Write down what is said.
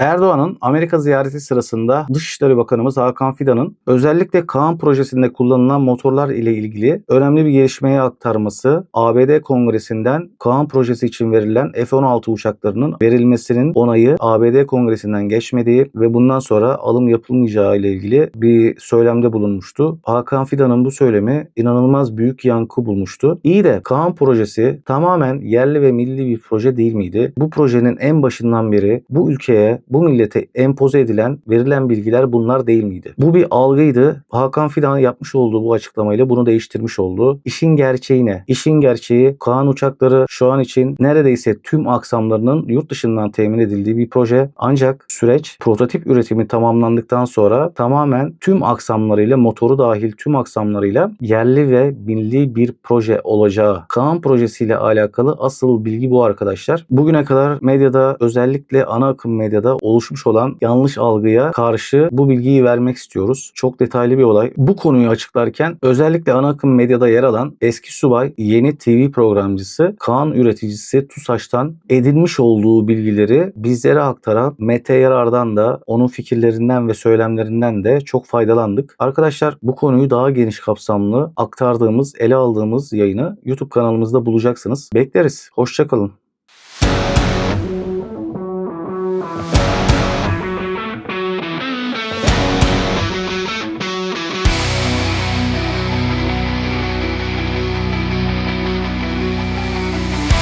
Erdoğan'ın Amerika ziyareti sırasında Dışişleri Bakanımız Hakan Fidan'ın özellikle Kaan projesinde kullanılan motorlar ile ilgili önemli bir gelişmeye aktarması, ABD Kongresi'nden Kaan projesi için verilen F-16 uçaklarının verilmesinin onayı ABD Kongresi'nden geçmediği ve bundan sonra alım yapılmayacağı ile ilgili bir söylemde bulunmuştu. Hakan Fidan'ın bu söylemi inanılmaz büyük yankı bulmuştu. İyi de Kaan projesi tamamen yerli ve milli bir proje değil miydi? Bu projenin en başından beri bu ülkeye, bu millete empoze edilen, verilen bilgiler bunlar değil miydi? Bu bir algıydı. Hakan Fidan yapmış olduğu bu açıklamayla bunu değiştirmiş oldu. İşin gerçeği ne? İşin gerçeği Kaan uçakları şu an için neredeyse tüm aksamlarının yurt dışından temin edildiği bir proje. Ancak süreç prototip üretimi tamamlandıktan sonra tamamen tüm aksamlarıyla motoru dahil tüm aksamlarıyla yerli ve milli bir proje olacağı. Kaan projesiyle alakalı asıl bilgi bu arkadaşlar. Bugüne kadar medyada özellikle ana akım medyada oluşmuş olan yanlış algıya karşı bu bilgiyi vermek istiyoruz. Çok detaylı bir olay. Bu konuyu açıklarken özellikle ana akım medyada yer alan eski subay yeni TV programcısı Kaan üreticisi TUSAŞ'tan edinmiş olduğu bilgileri bizlere aktaran Mete Yarar'dan da onun fikirlerinden ve söylemlerinden de çok faydalandık. Arkadaşlar bu konuyu daha geniş kapsamlı aktardığımız, ele aldığımız yayını YouTube kanalımızda bulacaksınız. Bekleriz. Hoşçakalın.